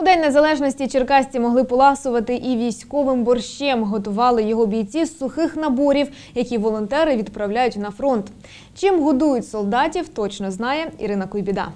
У День Незалежності черкасці могли поласувати і військовим борщем. Готували його бійці з сухих наборів, які волонтери відправляють на фронт. Чим годують солдатів, точно знає Ірина Куйбіда.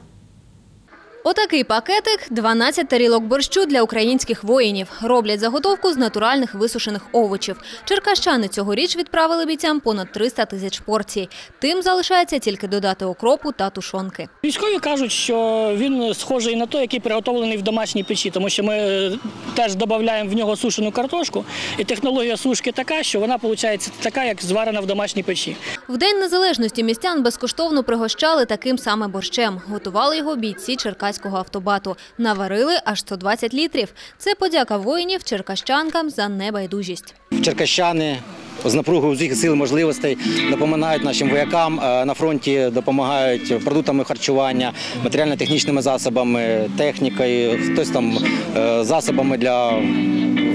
Отакий пакетик – 12 тарілок борщу для українських воїнів. Роблять заготовку з натуральних висушених овочів. Черкащани цьогоріч відправили бійцям понад 300 тисяч порцій. Тим залишається тільки додати окропу та тушонки. Військові кажуть, що він схожий на той, який приготовлений в домашній печі, тому що ми е, теж додаємо в нього сушену картошку, і технологія сушки така, що вона виходить така, як зварена в домашній печі. В День Незалежності містян безкоштовно пригощали таким саме борщем. Готували його бійці Черкаського автобату. Наварили аж 120 літрів. Це подяка воїнів черкащанкам за небайдужість. черкащани з напругою їх сил можливостей допомагають нашим воякам е, на фронті, допомагають продуктами харчування, матеріально-технічними засобами, технікою, хтось там е, засобами для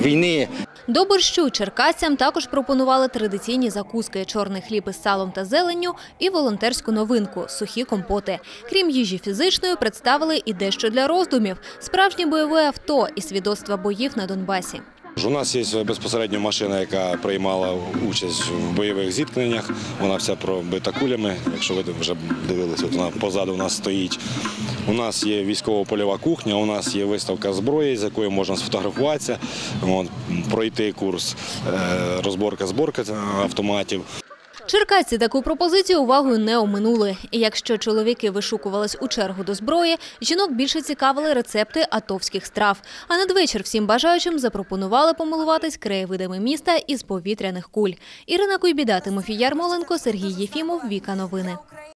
війни. До борщу черкасцям також пропонували традиційні закуски – чорний хліб із салом та зеленню і волонтерську новинку – сухі компоти. Крім їжі фізичної, представили і дещо для роздумів – справжнє бойове авто і свідоцтва боїв на Донбасі. У нас є безпосередньо машина, яка приймала участь в бойових зіткненнях. Вона вся пробита кулями. Якщо ви вже дивилися, от вона позаду у нас стоїть. У нас є військово-польова кухня, у нас є виставка зброї, з якою можна сфотографуватися, от, пройти курс е, розборка-зборка автоматів. Черкасці таку пропозицію увагою не оминули. І якщо чоловіки вишукувались у чергу до зброї, жінок більше цікавили рецепти атовських страв. А надвечір всім бажаючим запропонували помилуватись краєвидами міста із повітряних куль. Ірина Куйбіда, Тимофій Ярмоленко, Сергій Єфімов, Віка Новини.